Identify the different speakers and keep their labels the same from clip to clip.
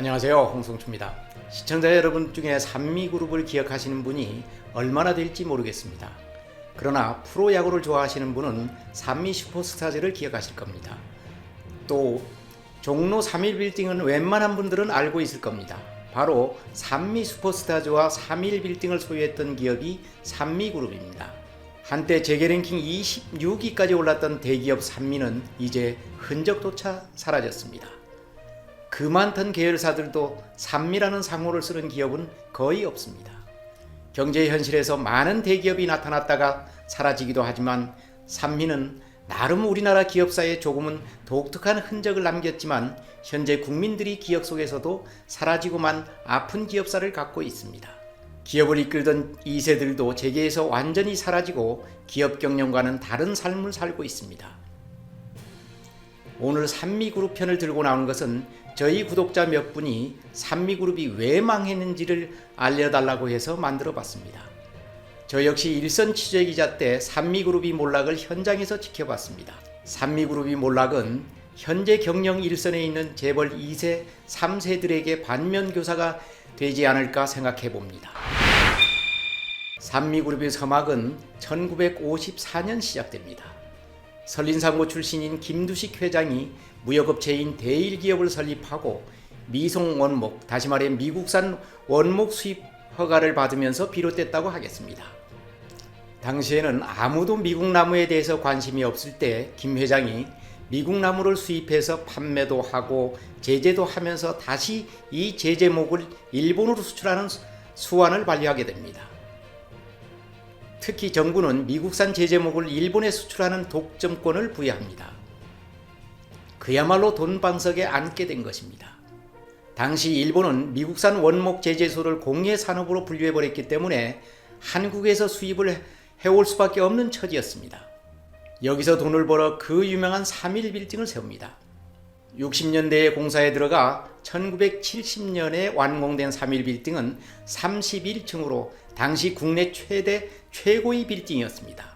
Speaker 1: 안녕하세요. 홍성주입니다. 시청자 여러분 중에 산미그룹을 기억하시는 분이 얼마나 될지 모르겠습니다. 그러나 프로야구를 좋아하시는 분은 산미 슈퍼스타즈를 기억하실 겁니다. 또 종로 3일 빌딩은 웬만한 분들은 알고 있을 겁니다. 바로 산미 슈퍼스타즈와 3일 빌딩을 소유했던 기업이 산미그룹입니다. 한때 재계 랭킹 26위까지 올랐던 대기업 산미는 이제 흔적조차 사라졌습니다. 그 많던 계열사들도 산미라는 상호를 쓰는 기업은 거의 없습니다. 경제 현실에서 많은 대기업이 나타났다가 사라지기도 하지만 산미는 나름 우리나라 기업사에 조금은 독특한 흔적을 남겼지만 현재 국민들이 기억 속에서도 사라지고만 아픈 기업사를 갖고 있습니다. 기업을 이끌던 2세들도 재계에서 완전히 사라지고 기업 경영과는 다른 삶을 살고 있습니다. 오늘 산미그룹 편을 들고 나온 것은 저희 구독자 몇 분이 산미그룹이 왜 망했는지를 알려달라고 해서 만들어 봤습니다. 저 역시 일선 취재 기자 때 산미그룹이 몰락을 현장에서 지켜봤습니다. 산미그룹이 몰락은 현재 경영 일선에 있는 재벌 2세, 3세들에게 반면교사가 되지 않을까 생각해 봅니다. 산미그룹의 서막은 1954년 시작됩니다. 설린상고 출신인 김두식 회장이 무역업체인 대일기업을 설립하고 미송 원목, 다시 말해 미국산 원목 수입 허가를 받으면서 비롯됐다고 하겠습니다. 당시에는 아무도 미국 나무에 대해서 관심이 없을 때 김 회장이 미국 나무를 수입해서 판매도 하고 제재도 하면서 다시 이 제재목을 일본으로 수출하는 수완을 발휘하게 됩니다. 특히 정부는 미국산 제재목을 일본에 수출하는 독점권을 부여합니다. 그야말로 돈방석에 앉게 된 것입니다. 당시 일본은 미국산 원목 제재소를 공예 산업으로 분류해버렸기 때문에 한국에서 수입을 해올 수밖에 없는 처지였습니다. 여기서 돈을 벌어 그 유명한 3일 빌딩을 세웁니다. 60년대에 공사에 들어가 1970년에 완공된 3일 빌딩은 31층으로 당시 국내 최대 최고의 빌딩이었습니다.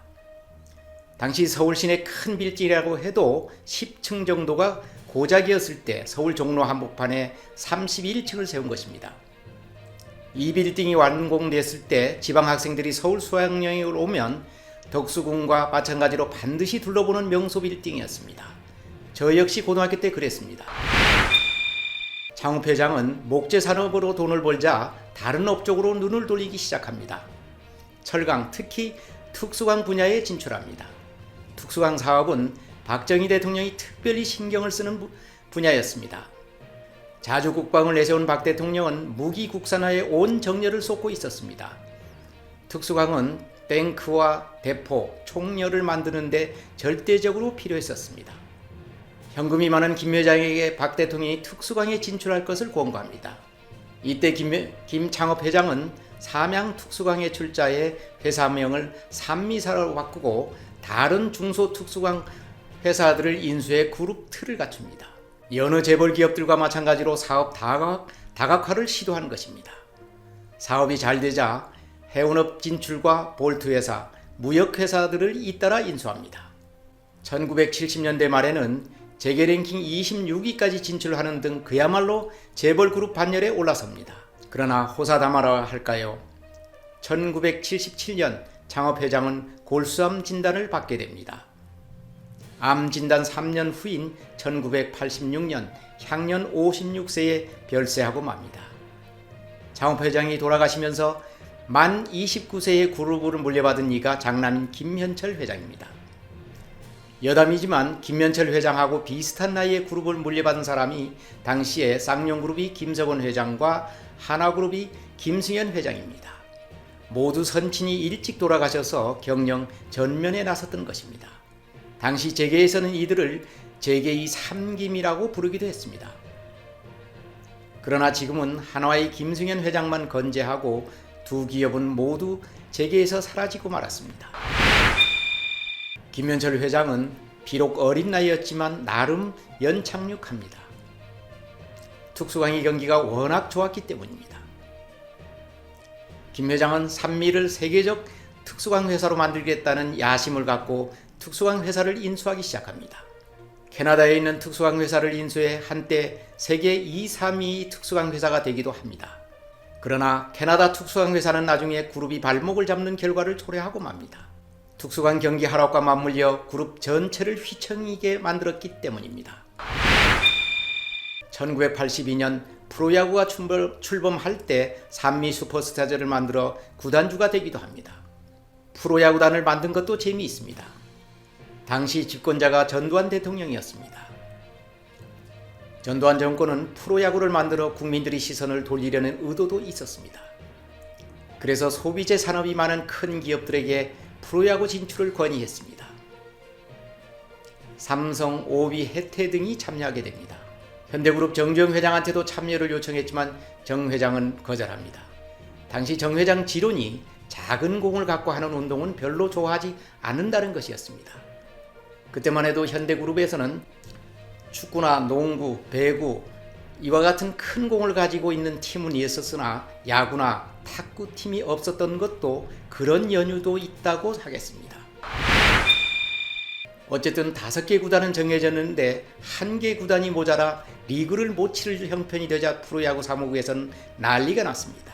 Speaker 1: 당시 서울 시내 큰 빌딩이라고 해도 10층 정도가 고작이었을 때 서울 종로 한복판에 31층을 세운 것입니다. 이 빌딩이 완공됐을 때 지방 학생들이 서울 수학여행을 오면 덕수궁과 마찬가지로 반드시 둘러보는 명소 빌딩이었습니다. 저 역시 고등학교 때 그랬습니다. 장욱 회장은 목재 산업으로 돈을 벌자 다른 업적으로 눈을 돌리기 시작합니다. 철강, 특히 특수강 분야에 진출합니다. 특수강 사업은 박정희 대통령이 특별히 신경을 쓰는 분야였습니다. 자주 국방을 내세운 박 대통령은 무기 국산화에 온 정열을 쏟고 있었습니다. 특수강은 탱크와 대포, 총열을 만드는데 절대적으로 필요했었습니다. 현금이 많은 김 회장에게 박 대통령이 특수강에 진출할 것을 권고합니다. 이때 김, 김창업 회장은 삼양 특수강에 출자해 회사명을 산미사로 바꾸고 다른 중소 특수강 회사들을 인수해 그룹 틀을 갖춥니다. 여느 재벌 기업들과 마찬가지로 사업 다각, 다각화를 시도한 것입니다. 사업이 잘 되자 해운업 진출과 볼트 회사, 무역 회사들을 잇따라 인수합니다. 1970년대 말에는 재계 랭킹 26위까지 진출하는 등 그야말로 재벌 그룹 반열에 올라섭니다. 그러나 호사다마라 할까요? 1977년 창업 회장은 골수암 진단을 받게 됩니다. 암 진단 3년 후인 1986년 향년 56세에 별세하고 맙니다. 창업 회장이 돌아가시면서 만 29세의 그룹을 물려받은 이가 장남인 김현철 회장입니다. 여담이지만 김현철 회장하고 비슷한 나이의 그룹을 물려받은 사람이 당시에 쌍용그룹이 김석원 회장과 하나그룹이 김승현 회장입니다. 모두 선친이 일찍 돌아가셔서 경영 전면에 나섰던 것입니다. 당시 재계에서는 이들을 재계의 삼김이라고 부르기도 했습니다. 그러나 지금은 한화의 김승현 회장만 건재하고 두 기업은 모두 재계에서 사라지고 말았습니다. 김현철 회장은 비록 어린 나이였지만 나름 연착륙합니다. 특수강의 경기가 워낙 좋았기 때문입니다. 김 회장은 산미를 세계적 특수강 회사로 만들겠다는 야심을 갖고 특수강 회사를 인수하기 시작합니다. 캐나다에 있는 특수강 회사를 인수해 한때 세계 2, 3위 특수강 회사가 되기도 합니다. 그러나 캐나다 특수강 회사는 나중에 그룹이 발목을 잡는 결과를 초래하고 맙니다. 특수강 경기 하락과 맞물려 그룹 전체를 휘청이게 만들었기 때문입니다. 1982년 프로야구가 출범, 출범 할 때 산미 슈퍼스타즈를 만들어 구단주가 되기도 합니다. 프로야구단을 만든 것도 재미있습니다. 당시 집권자가 전두환 대통령이었습니다. 전두환 정권은 프로야구를 만들어 국민들의 시선을 돌리려는 의도도 있었습니다. 그래서 소비재 산업이 많은 큰 기업들에게 프로야구 진출을 건의했습니다. 삼성, 오비, 해태 등이 참여하게 됩니다. 현대그룹 정주영 회장한테도 참여를 요청했지만 정 회장은 거절합니다. 당시 정 회장 지론이 작은 공을 갖고 하는 운동은 별로 좋아하지 않는다는 것이었습니다. 그때만 해도 현대그룹에서는 축구나 농구, 배구 이와 같은 큰 공을 가지고 있는 팀은 있었으나 야구나 탁구 팀이 없었던 것도 그런 연유도 있다고 하겠습니다. 어쨌든 다섯 개 구단은 정해졌는데 한 개 구단이 모자라 리그를 못 치를 형편이 되자 프로야구 사무국에서는 난리가 났습니다.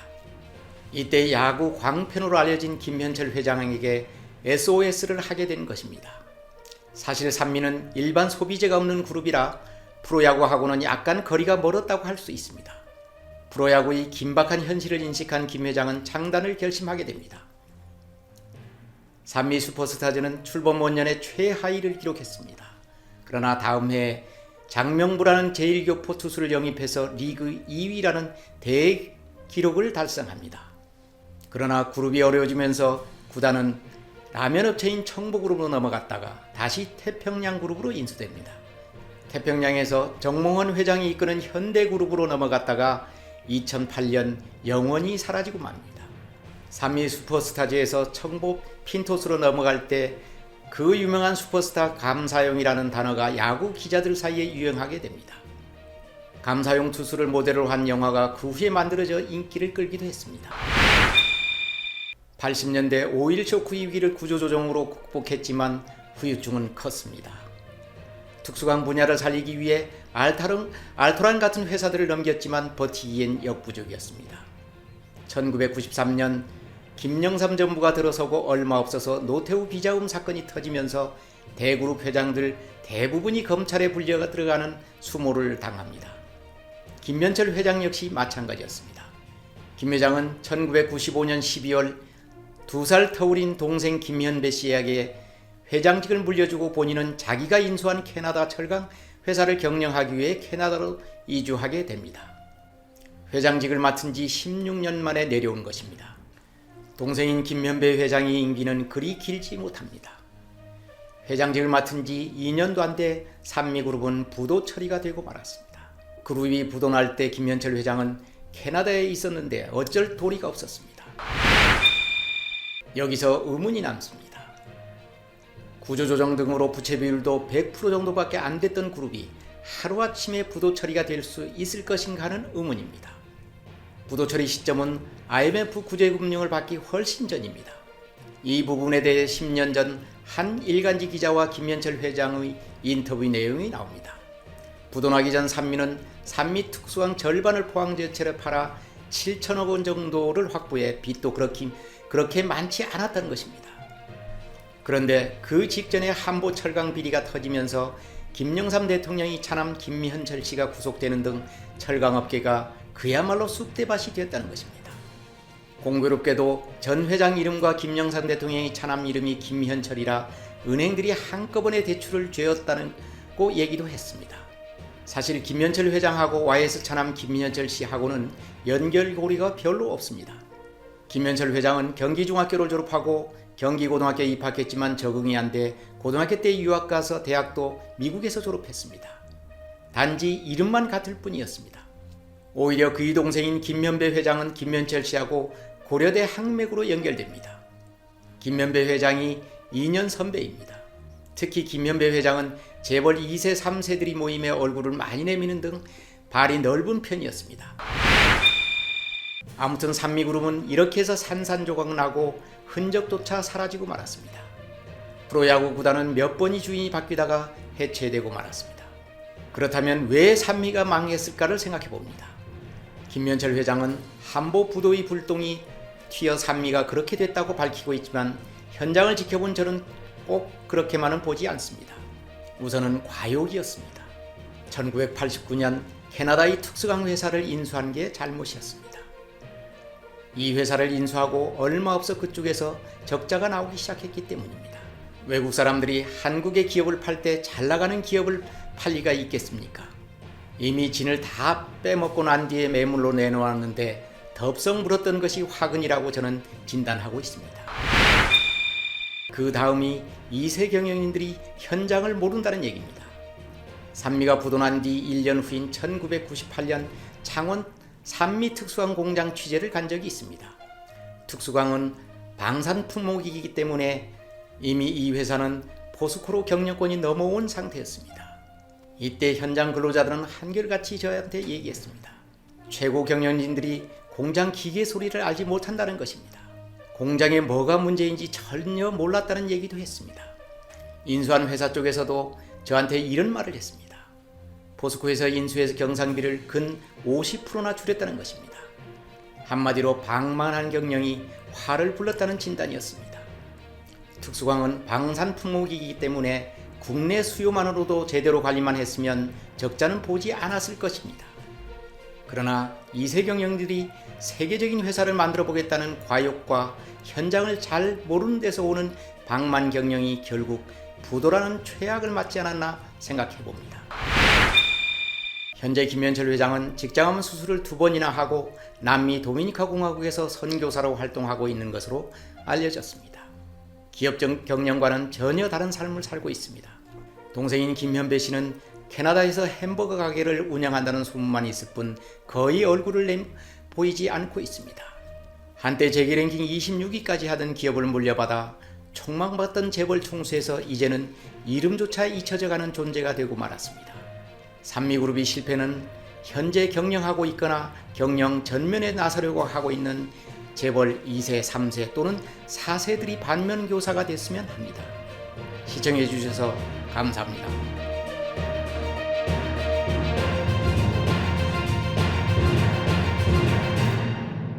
Speaker 1: 이때 야구 광팬으로 알려진 김현철 회장에게 SOS를 하게 된 것입니다. 사실 산미는 일반 소비재가 없는 그룹이라 프로야구하고는 약간 거리가 멀었다고 할 수 있습니다. 프로야구의 긴박한 현실을 인식한 김 회장은 창단을 결심하게 됩니다. 산미 슈퍼스타즈는 출범 5년에 최하위를 기록했습니다. 그러나 다음 해에 장명부라는 제1교포 투수를 영입해서 리그 2위라는 대기록을 달성합니다. 그러나 그룹이 어려워지면서 구단은 라면 업체인 청보그룹으로 넘어갔다가 다시 태평양 그룹으로 인수됩니다. 태평양에서 정몽원 회장이 이끄는 현대그룹으로 넘어갔다가 2008년 영원히 사라지고 맙니다. 삼미 슈퍼스타즈에서 청보 핀토스로 넘어갈 때 그 유명한 슈퍼스타 감사용이라는 단어가 야구 기자들 사이에 유행하게 됩니다. 감사용 투수를 모델로 한 영화가 그 후에 만들어져 인기를 끌기도 했습니다. 80년대 5.1 쇼크 위기를 구조조정으로 극복했지만 후유증은 컸습니다. 특수강 분야를 살리기 위해 알타른, 알토란 같은 회사들을 넘겼지만 버티기엔 역부족이었습니다. 1993년 김영삼 정부가 들어서고 얼마 없어서 노태우 비자금 사건이 터지면서 대그룹 회장들 대부분이 검찰에 불려가 들어가는 수모를 당합니다. 김현철 회장 역시 마찬가지였습니다. 김 회장은 1995년 12월 두 살 터울인 동생 김현배 씨에게 회장직을 물려주고 본인은 자기가 인수한 캐나다 철강 회사를 경영하기 위해 캐나다로 이주하게 됩니다. 회장직을 맡은 지 16년 만에 내려온 것입니다. 동생인 김현배 회장의 임기는 그리 길지 못합니다. 회장직을 맡은 지 2년도 안 돼 산미그룹은 부도 처리가 되고 말았습니다. 그룹이 부도날 때 김현철 회장은 캐나다에 있었는데 어쩔 도리가 없었습니다. 여기서 의문이 남습니다. 구조조정 등으로 부채 비율도 100% 정도밖에 안 됐던 그룹이 하루아침에 부도 처리가 될 수 있을 것인가 하는 의문입니다. 부도 처리 시점은 IMF 구제금융을 받기 훨씬 전입니다. 이 부분에 대해 10년 전 한 일간지 기자와 김현철 회장의 인터뷰 내용이 나옵니다. 부도나기 전 산미는 산미 특수강 절반을 포항제철에 팔아 7천억 원 정도를 확보해 빚도 그렇게, 그렇게 많지 않았던 것입니다. 그런데 그 직전에 한보 철강 비리가 터지면서 김영삼 대통령이 차남 김현철 씨가 구속되는 등 철강업계가 그야말로 쑥대밭이 되었다는 것입니다. 공교롭게도 전 회장 이름과 김영삼 대통령의 차남 이름이 김현철이라 은행들이 한꺼번에 대출을 죄었다고 얘기도 했습니다. 사실 김현철 회장하고 YS 차남 김현철 씨하고는 연결고리가 별로 없습니다. 김현철 회장은 경기중학교를 졸업하고 경기고등학교에 입학했지만 적응이 안 돼 고등학교 때 유학 가서 대학도 미국에서 졸업했습니다. 단지 이름만 같을 뿐이었습니다. 오히려 그의 동생인 김면배 회장은 김현철 씨하고 고려대 학맥으로 연결됩니다. 김면배 회장이 2년 선배입니다. 특히 김현배 회장은 재벌 2세, 3세들이 모임에 얼굴을 많이 내미는 등 발이 넓은 편이었습니다. 아무튼 산미그룹은 이렇게 해서 산산조각 나고 흔적조차 사라지고 말았습니다. 프로야구 구단은 몇 번이 주인이 바뀌다가 해체되고 말았습니다. 그렇다면 왜 산미가 망했을까를 생각해 봅니다. 김면철 회장은 한보 부도의 불똥이 튀어 산미가 그렇게 됐다고 밝히고 있지만 현장을 지켜본 저는 꼭 그렇게만은 보지 않습니다. 우선은 과욕이었습니다. 1989년 캐나다의 특수강 회사를 인수한 게 잘못이었습니다. 이 회사를 인수하고 얼마 없어 그쪽에서 적자가 나오기 시작했기 때문입니다. 외국 사람들이 한국의 기업을 팔 때 잘 나가는 기업을 팔 리가 있겠습니까? 이미 진을 다 빼먹고 난 뒤에 매물로 내놓았는데 덥석 물었던 것이 화근이라고 저는 진단하고 있습니다. 그 다음이 이세 경영인들이 현장을 모른다는 얘기입니다. 산미가 부도난 뒤 1년 후인 1998년 창원 산미 특수강 공장 취재를 간 적이 있습니다. 특수강은 방산 품목이기 때문에 이미 이 회사는 포스코로 경영권이 넘어온 상태였습니다. 이때 현장 근로자들은 한결같이 저한테 얘기했습니다. 최고 경영진들이 공장 기계 소리를 알지 못한다는 것입니다. 공장에 뭐가 문제인지 전혀 몰랐다는 얘기도 했습니다. 인수한 회사 쪽에서도 저한테 이런 말을 했습니다. 포스코에서 인수해서 경상비를 근 50%나 줄였다는 것입니다. 한마디로 방만한 경영이 화를 불렀다는 진단이었습니다. 특수광은 방산 품목이기 때문에 국내 수요만으로도 제대로 관리만 했으면 적자는 보지 않았을 것입니다. 그러나 이세 경영들이 세계적인 회사를 만들어 보겠다는 과욕과 현장을 잘 모르는 데서 오는 방만 경영이 결국 부도라는 최악을 맞지 않았나 생각해 봅니다. 현재 김현철 회장은 직장암 수술을 두 번이나 하고 남미 도미니카 공화국에서 선교사로 활동하고 있는 것으로 알려졌습니다. 기업적 경영과는 전혀 다른 삶을 살고 있습니다. 동생인 김현배 씨는 캐나다에서 햄버거 가게를 운영한다는 소문만 있을 뿐 거의 얼굴을 내 보이지 않고 있습니다. 한때 재계 랭킹 26위까지 하던 기업을 물려받아 촉망받던 재벌 총수에서 이제는 이름조차 잊혀져가는 존재가 되고 말았습니다. 산미그룹이 실패는 현재 경영하고 있거나 경영 전면에 나서려고 하고 있는 재벌 2세, 3세 또는 4세들이 반면교사가 됐으면 합니다. 시청해 주셔서 감사합니다.